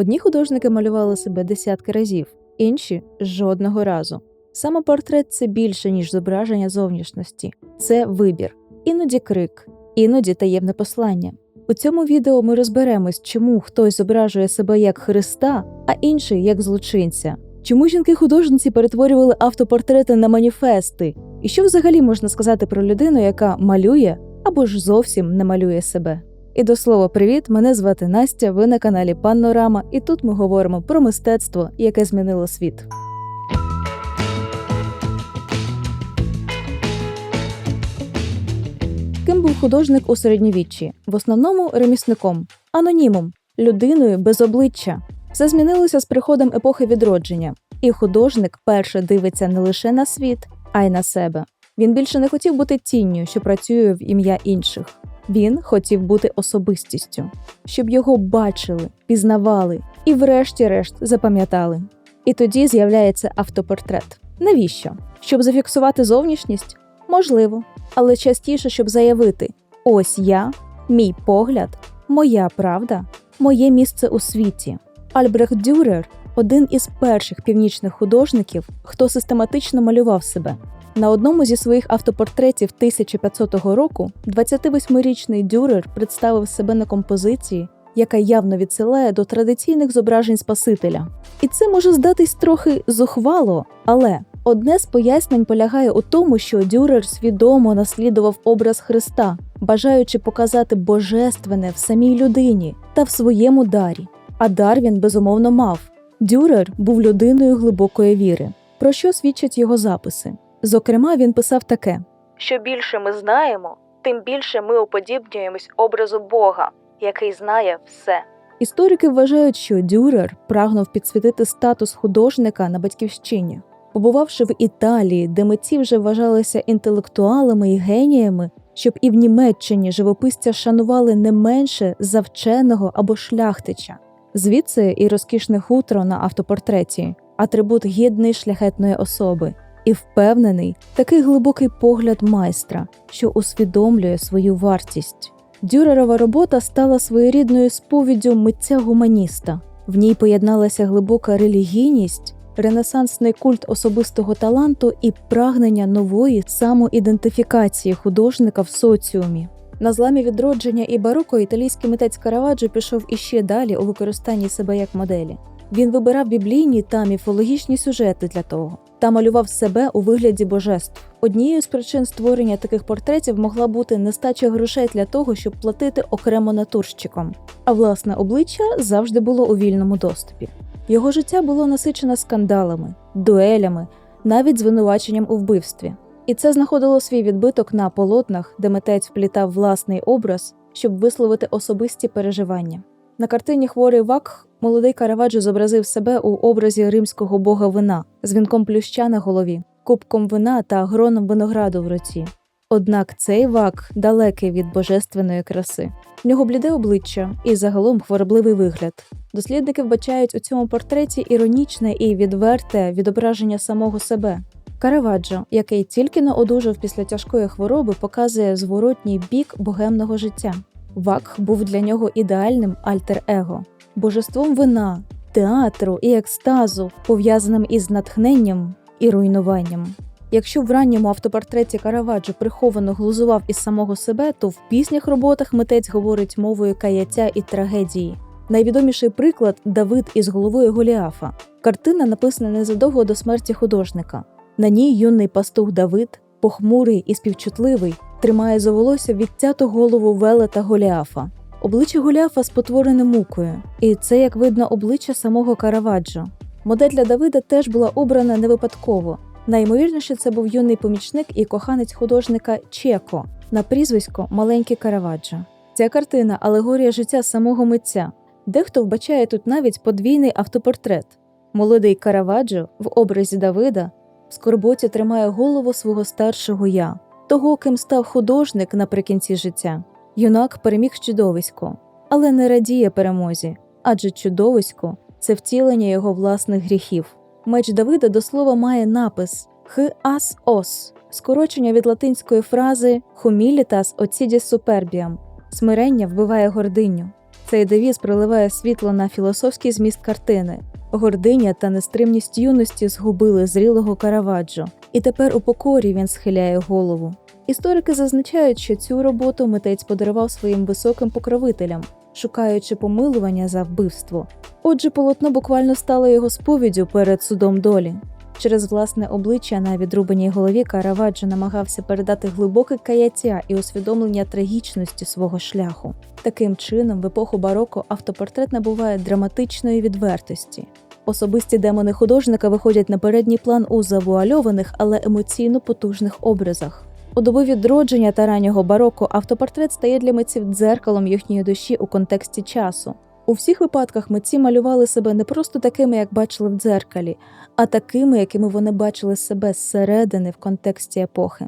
Одні художники малювали себе десятки разів, інші жодного разу. Самопортрет це більше, ніж зображення зовнішності, це вибір, іноді крик, іноді таємне послання. У цьому відео ми розберемось, чому хтось зображує себе як Христа, а інший як злочинця. Чому жінки-художниці перетворювали автопортрети на маніфести? І що взагалі можна сказати про людину, яка малює або ж зовсім не малює себе? І до слова, привіт! Мене звати Настя. Ви на каналі Панорама, і тут ми говоримо про мистецтво, яке змінило світ. Ким був художник у середньовіччі? В основному ремісником, анонімом, людиною без обличчя. Все змінилося з приходом епохи відродження, і художник перше дивиться не лише на світ, а й на себе. Він більше не хотів бути тінню, що працює в ім'я інших. Він хотів бути особистістю, щоб його бачили, пізнавали і, врешті-решт, запам'ятали. І тоді з'являється автопортрет. Навіщо? Щоб зафіксувати зовнішність? Можливо, але частіше, щоб заявити: ось я, мій погляд, моя правда, моє місце у світі. Альбрехт Дюрер один із перших північних художників, хто систематично малював себе. На одному зі своїх автопортретів 1500 року 28-річний Дюрер представив себе на композиції, яка явно відсилає до традиційних зображень Спасителя. І це може здатись трохи зухвало, але одне з пояснень полягає у тому, що Дюрер свідомо наслідував образ Христа, бажаючи показати божественне в самій людині та в своєму дарі. А дар він безумовно мав. Дюрер був людиною глибокої віри, про що свідчать його записи. Зокрема, він писав таке: що більше ми знаємо, тим більше ми уподібнюємось образу Бога, який знає все. Історики вважають, що Дюрер прагнув підсвітити статус художника на батьківщині. Побувавши в Італії, де митці вже вважалися інтелектуалами і геніями, щоб і в Німеччині живописця шанували не менше за вченого або шляхтича. Звідси і розкішне хутро на автопортреті, атрибут гідної шляхетної особи, і впевнений такий глибокий погляд майстра, що усвідомлює свою вартість. Дюрерова робота стала своєрідною сповіддю митця гуманіста. В ній поєдналася глибока релігійність, ренесансний культ особистого таланту і прагнення нової самоідентифікації художника в соціумі. На зламі відродження і бароко італійський митець Караваджо пішов іще далі у використанні себе як моделі. Він вибирав біблійні та міфологічні сюжети для того та малював себе у вигляді божеств. Однією з причин створення таких портретів могла бути нестача грошей для того, щоб платити окремо натурщикам, а власне обличчя завжди було у вільному доступі. Його життя було насичене скандалами, дуелями, навіть звинуваченням у вбивстві. І це знаходило свій відбиток на полотнах, де митець вплітав власний образ, щоб висловити особисті переживання. На картині Хворий Вакх молодий Караваджо зобразив себе у образі римського бога вина з вінком плюща на голові, кубком вина та гроном винограду в руці. Однак цей вак далекий від божественної краси. В нього бліде обличчя і загалом хворобливий вигляд. Дослідники вбачають у цьому портреті іронічне і відверте відображення самого себе. Караваджо, який тільки не одужав після тяжкої хвороби, показує зворотній бік богемного життя. Вакх був для нього ідеальним альтер-его, божеством вина, театру і екстазу, пов'язаним із натхненням і руйнуванням. Якщо в ранньому автопортреті Караваджо приховано глузував із самого себе, то в піснях роботах митець говорить мовою каяття і трагедії. Найвідоміший приклад Давид із головою Голіафа. Картина написана незадовго до смерті художника. На ній юний пастух Давид, похмурий і співчутливий, тримає за волосся відтяту голову велета Голіафа. Обличчя Голіафа спотворене мукою, і це, як видно, обличчя самого Караваджо. Модель для Давида теж була обрана не випадково. Найімовірніше, це був юний помічник і коханець художника Чеко на прізвисько Маленький Караваджо. Ця картина алегорія життя самого митця. Дехто вбачає тут навіть подвійний автопортрет. Молодий Караваджо в образі Давида в скорботі тримає голову свого старшого я, того, ким став художник наприкінці життя. Юнак переміг чудовисько, але не радіє перемозі, адже чудовисько це втілення його власних гріхів. Меч Давида до слова має напис «Хас ос, скорочення від латинської фрази «humilitas occidis superbiam» смирення вбиває гординю. Цей девіз проливає світло на філософський зміст картини. Гординя та нестримність юності згубили зрілого Караваджо, і тепер у покорі він схиляє голову. Історики зазначають, що цю роботу митець подарував своїм високим покровителям, шукаючи помилування за вбивство. Отже, полотно буквально стало його сповіддю перед судом долі. Через власне обличчя на відрубаній голові Караваджо намагався передати глибоке каяття і усвідомлення трагічності свого шляху. Таким чином, в епоху бароко автопортрет набуває драматичної відвертості. Особисті демони художника виходять на передній план у завуальованих, але емоційно потужних образах. У доби відродження та раннього бароко автопортрет стає для митців дзеркалом їхньої душі у контексті часу. У всіх випадках митці малювали себе не просто такими, як бачили в дзеркалі, а такими, якими вони бачили себе зсередини в контексті епохи.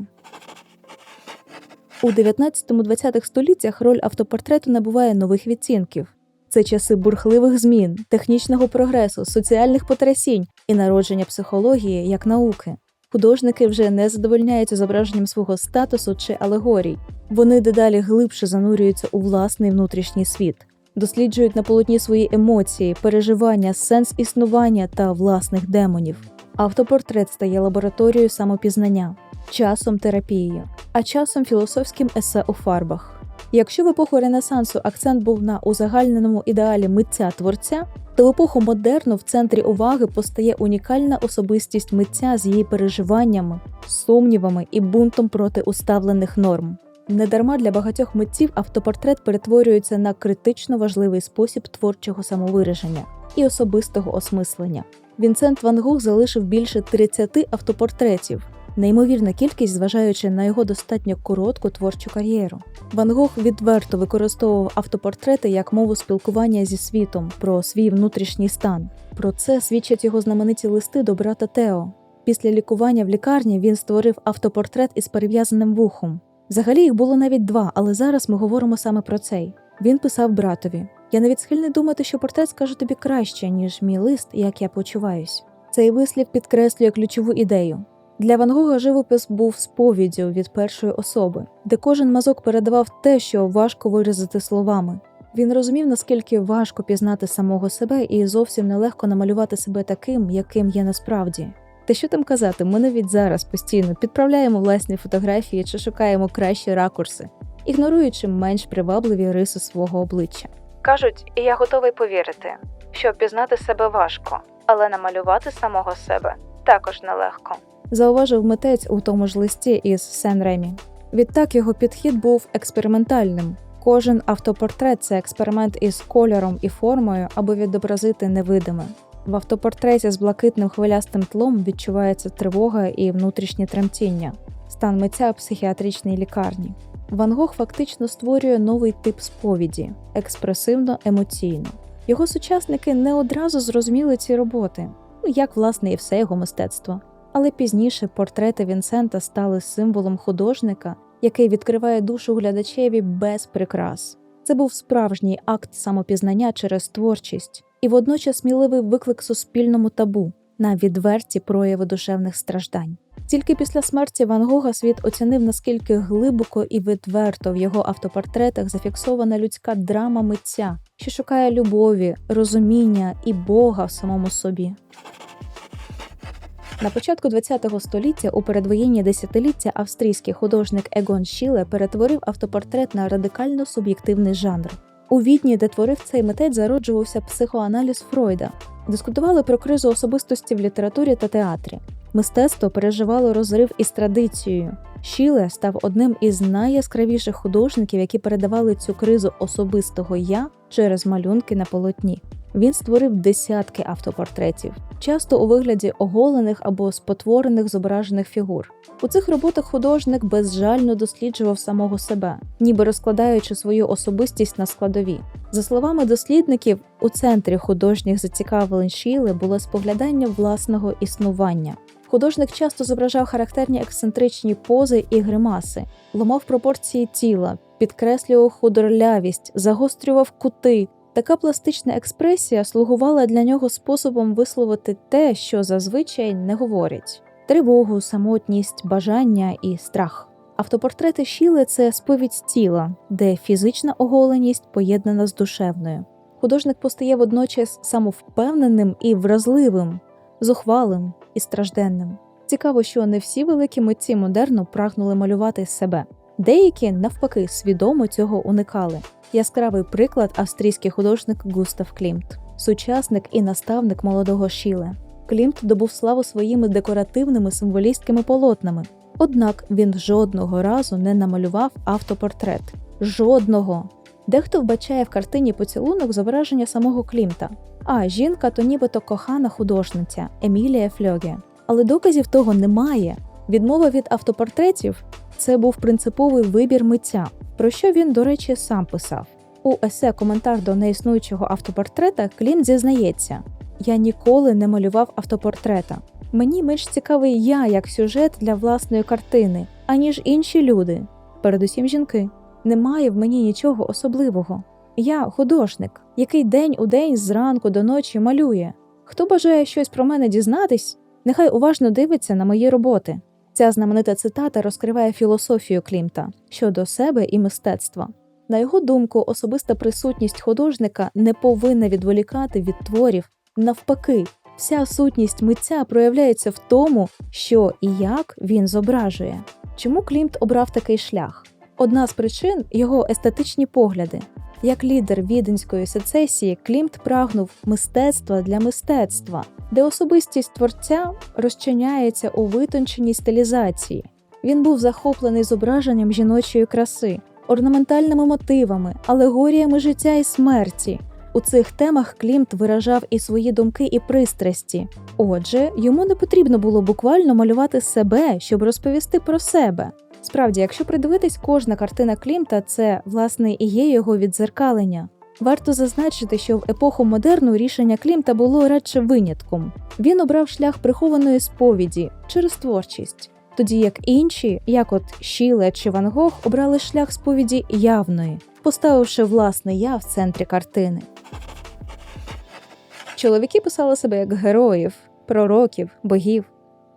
У 19-20 століттях роль автопортрету набуває нових відцінків. Це часи бурхливих змін, технічного прогресу, соціальних потрясінь і народження психології як науки. Художники вже не задовольняються зображенням свого статусу чи алегорій. Вони дедалі глибше занурюються у власний внутрішній світ, досліджують на полотні свої емоції, переживання, сенс існування та власних демонів. Автопортрет стає лабораторією самопізнання, часом терапією, а часом філософським есе у фарбах. Якщо в епоху Ренесансу акцент був на узагальненому ідеалі митця творця, то в епоху модерну в центрі уваги постає унікальна особистість митця з її переживаннями, сумнівами і бунтом проти уставлених норм. Недарма для багатьох митців автопортрет перетворюється на критично важливий спосіб творчого самовираження і особистого осмислення. Вінсент Ван Гог залишив більше 30 автопортретів, неймовірна кількість, зважаючи на його достатньо коротку творчу кар'єру. Ван Гог відверто використовував автопортрети як мову спілкування зі світом про свій внутрішній стан. Про це свідчать його знамениті листи до брата Тео. Після лікування в лікарні він створив автопортрет із перев'язаним вухом. Взагалі їх було навіть два, але зараз ми говоримо саме про цей. Він писав братові: Я навіть схильний думати, що портрет скаже тобі краще, ніж мій лист, як я почуваюсь. Цей вислів підкреслює ключову ідею. Для Ван Гога живопис був сповіддю від першої особи, де кожен мазок передавав те, що важко виразити словами. Він розумів, наскільки важко пізнати самого себе, і зовсім нелегко намалювати себе таким, яким є насправді. Та що там казати, ми навіть зараз постійно підправляємо власні фотографії чи шукаємо кращі ракурси, ігноруючи менш привабливі риси свого обличчя. Кажуть, і я готовий повірити, що пізнати себе важко, але намалювати самого себе також нелегко. Зауважив митець у тому ж листі із Сен Ремі. Відтак його підхід був експериментальним. Кожен автопортрет це експеримент із кольором і формою, аби відобразити невидиме. В автопортреті з блакитним хвилястим тлом відчувається тривога і внутрішнє тремтіння, стан митця у психіатричній лікарні. Ван Гог фактично створює новий тип сповіді експресивно-емоційно. Його сучасники не одразу зрозуміли ці роботи, ну як власне і все його мистецтво. Але пізніше портрети Вінсента стали символом художника, який відкриває душу глядачеві без прикрас. Це був справжній акт самопізнання через творчість і водночас сміливий виклик суспільному табу на відверті прояви душевних страждань. Тільки після смерті Ван Гога світ оцінив, наскільки глибоко і відверто в його автопортретах зафіксована людська драма митця, що шукає любові, розуміння і Бога в самому собі. На початку ХХ століття у передвоєнні десятиліття австрійський художник Егон Шіле перетворив автопортрет на радикально суб'єктивний жанр. У Відні, де творив цей митець, зароджувався психоаналіз Фройда, дискутували про кризу особистості в літературі та театрі. Мистецтво переживало розрив із традицією. Шіле став одним із найяскравіших художників, які передавали цю кризу особистого я через малюнки на полотні. Він створив десятки автопортретів, часто у вигляді оголених або спотворених зображених фігур. У цих роботах художник безжально досліджував самого себе, ніби розкладаючи свою особистість на складові. За словами дослідників, у центрі художніх зацікавлень Шіли було споглядання власного існування. Художник часто зображав характерні ексцентричні пози і гримаси, ламав пропорції тіла, підкреслював худорлявість, загострював кути. Така пластична експресія слугувала для нього способом висловити те, що зазвичай не говорять: тривогу, самотність, бажання і страх. Автопортрети Шіле це сповідь тіла, де фізична оголеність поєднана з душевною. Художник постає водночас самовпевненим і вразливим, зухвалим і стражденним. Цікаво, що не всі великі митці модерну прагнули малювати себе. Деякі, навпаки, свідомо цього уникали. Яскравий приклад австрійський художник Густав Клімт, сучасник і наставник молодого Шіле. Клімт добув славу своїми декоративними символістськими полотнами. Однак він жодного разу не намалював автопортрет. Жодного. Дехто вбачає в картині поцілунок зображення самого Клімта, а жінка то нібито кохана художниця Емілія Фльоге. Але доказів того немає. Відмова від автопортретів це був принциповий вибір митця, про що він, до речі, сам писав. У есе коментар до неіснуючого автопортрета Клімт зізнається: я ніколи не малював автопортрета. Мені менш цікавий я як сюжет для власної картини, аніж інші люди, передусім жінки. Немає в мені нічого особливого. Я художник, який день у день зранку до ночі малює. Хто бажає щось про мене дізнатись, нехай уважно дивиться на мої роботи. Ця знаменита цитата розкриває філософію Клімта щодо себе і мистецтва. На його думку, особиста присутність художника не повинна відволікати від творів. Навпаки, вся сутність митця проявляється в тому, що і як він зображує. Чому Клімт обрав такий шлях? Одна з причин його естетичні погляди. Як лідер віденської сецесії, Клімт прагнув мистецтва для мистецтва, де особистість творця розчиняється у витонченій стилізації. Він був захоплений зображенням жіночої краси, орнаментальними мотивами, алегоріями життя і смерті. У цих темах Клімт виражав і свої думки і пристрасті. Отже, йому не потрібно було буквально малювати себе, щоб розповісти про себе. Справді, якщо придивитись, кожна картина Клімта це власне і є його віддзеркалення. Варто зазначити, що в епоху модерну рішення Клімта було радше винятком. Він обрав шлях прихованої сповіді через творчість, тоді як інші, як от Шіле чи Ван Гог, обрали шлях сповіді явної, поставивши власне я в центрі картини. Чоловіки писали себе як героїв, пророків, богів,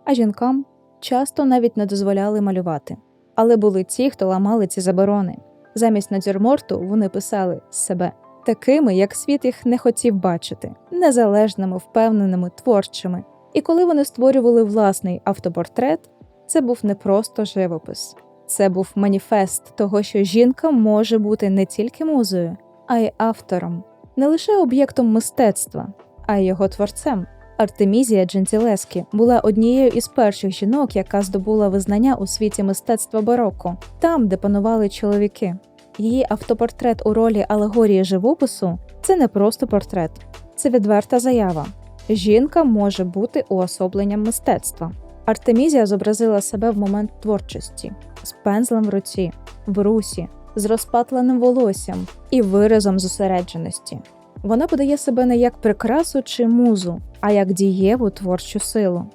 а жінкам часто навіть не дозволяли малювати. Але були ті, хто ламали ці заборони. Замість надюрморту вони писали себе такими, як світ їх не хотів бачити, незалежними, впевненими, творчими. І коли вони створювали власний автопортрет, це був не просто живопис, це був маніфест того, що жінка може бути не тільки музою, а й автором, не лише об'єктом мистецтва, а й його творцем. Артемізія Джентілескі була однією із перших жінок, яка здобула визнання у світі мистецтва бароко, там, де панували чоловіки. Її автопортрет у ролі алегорії живопису це не просто портрет, це відверта заява. Жінка може бути уособленням мистецтва. Артемізія зобразила себе в момент творчості з пензлем в руці, в русі, з розпатленим волоссям і виразом зосередженості. Вона подає себе не як прикрасу чи музу, а як дієву творчу силу.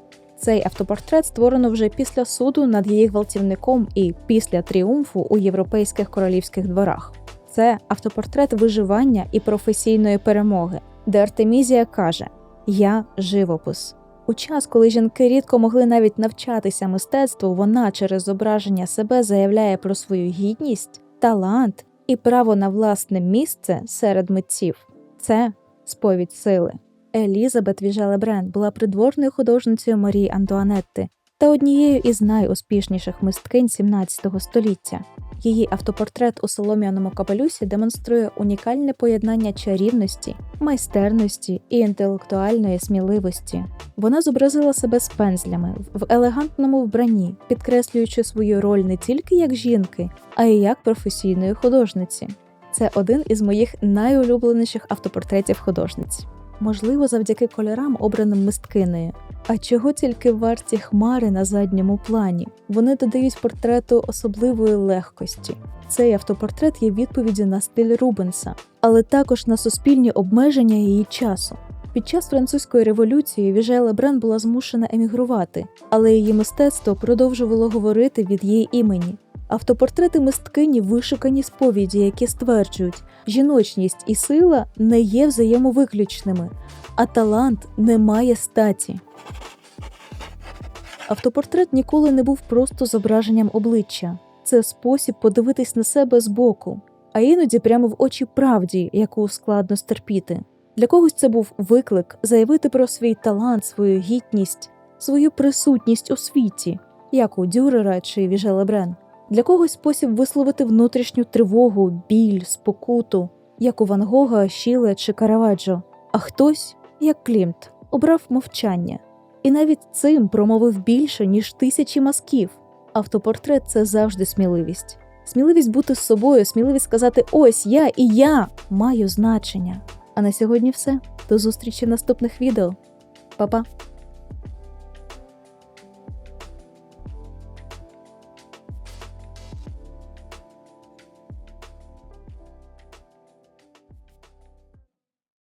Цей автопортрет створено вже після суду над її гвалтівником і після тріумфу у європейських королівських дворах. Це автопортрет виживання і професійної перемоги, де Артемізія каже: Я живопис. У час, коли жінки рідко могли навіть навчатися мистецтву, вона через зображення себе заявляє про свою гідність, талант і право на власне місце серед митців. Це сповідь сили. Елізабет Віжелебрен була придворною художницею Марії Антуанетти та однією із найуспішніших мисткинь 17 століття. Її автопортрет у солом'яному капелюсі демонструє унікальне поєднання чарівності, майстерності і інтелектуальної сміливості. Вона зобразила себе з пензлями в елегантному вбранні, підкреслюючи свою роль не тільки як жінки, а й як професійної художниці. Це один із моїх найулюбленіших автопортретів художниць. Можливо, завдяки кольорам, обраним мисткинею. А чого тільки варті хмари на задньому плані? Вони додають портрету особливої легкості. Цей автопортрет є відповіддю на стиль Рубенса, але також на суспільні обмеження її часу. Під час французької революції Віже Лебрен була змушена емігрувати, але її мистецтво продовжувало говорити від її імені. Автопортрети мисткині вишукані сповіді, які стверджують, жіночність і сила не є взаємовиключними, а талант не має статі. Автопортрет ніколи не був просто зображенням обличчя. це спосіб подивитись на себе збоку, а іноді прямо в очі правді, яку складно стерпіти. Для когось це був виклик заявити про свій талант, свою гідність, свою присутність у світі, як у Дюрера чи Віжелебрен. Для когось спосіб висловити внутрішню тривогу, біль, спокуту, як у Ван Гога, Шіле чи Караваджо, а хтось, як Клімт, обрав мовчання. І навіть цим промовив більше, ніж тисячі мазків. Автопортрет це завжди сміливість. Сміливість бути з собою, сміливість сказати Ось я і я маю значення. А на сьогодні все. До зустрічі в наступних відео. Па-па!